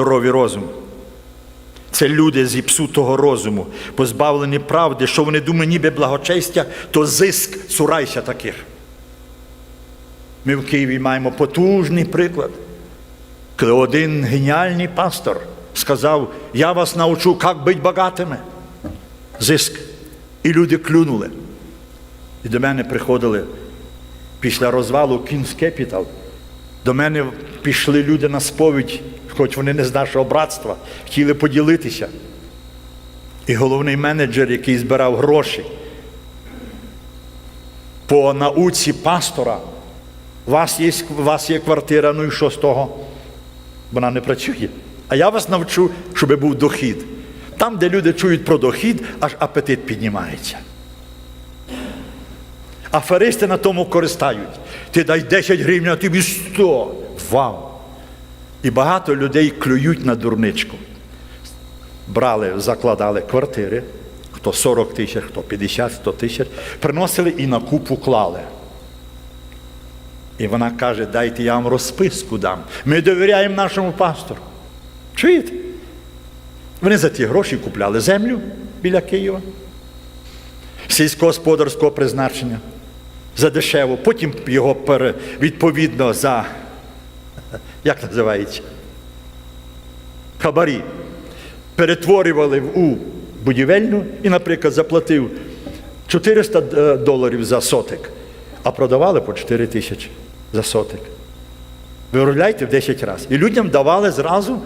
здоровий розум. Це люди зіпсутого розуму, позбавлені правди, що вони думають, ніби благочестя, то зиск, цурайся таких. Ми в Києві маємо потужний приклад, коли один геніальний пастор сказав: Я вас навчу, як бути багатими. Зиск. І люди клюнули. І до мене приходили після розвалу King's Capital. До мене пішли люди на сповідь, хоч вони не з нашого братства, хотіли поділитися. І головний менеджер, який збирав гроші по науці пастора, у вас є, у вас є квартира, ну і що з того? Вона не працює. А я вас навчу, щоб був дохід. Там, де люди чують про дохід, аж апетит піднімається. Аферисти на тому користають. Ти дай 10 гривень, а тобі 100. Вау! І багато людей клюють на дурничку. Брали, закладали квартири, хто 40 тисяч, хто 50, 100 тисяч, приносили і на купу клали. І вона каже, дайте я вам розписку дам. Ми довіряємо нашому пастору. Чуєте? Вони за ті гроші купляли землю біля Києва, сільськогосподарського призначення за дешево, потім його відповідно за, як називається, хабарі, перетворювали у будівельну і, наприклад, заплатив 400 е, доларів за сотик, а продавали по 4 тисячі за сотик. Ви уявляєте в 10 разів. І людям давали зразу,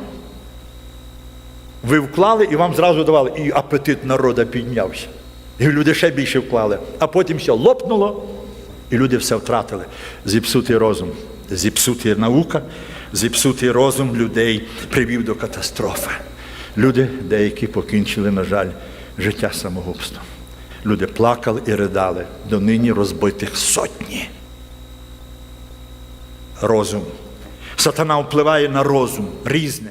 ви вклали і вам зразу давали. І апетит народу піднявся. І люди ще більше вклали. А потім все лопнуло, і люди все втратили. Зіпсутий розум, зіпсутий наука, зіпсутий розум людей привів до катастрофи. Люди деякі покінчили, на жаль, життя самогубством. Люди плакали і ридали, донині розбитих сотні. Розум. Сатана впливає на розум різне.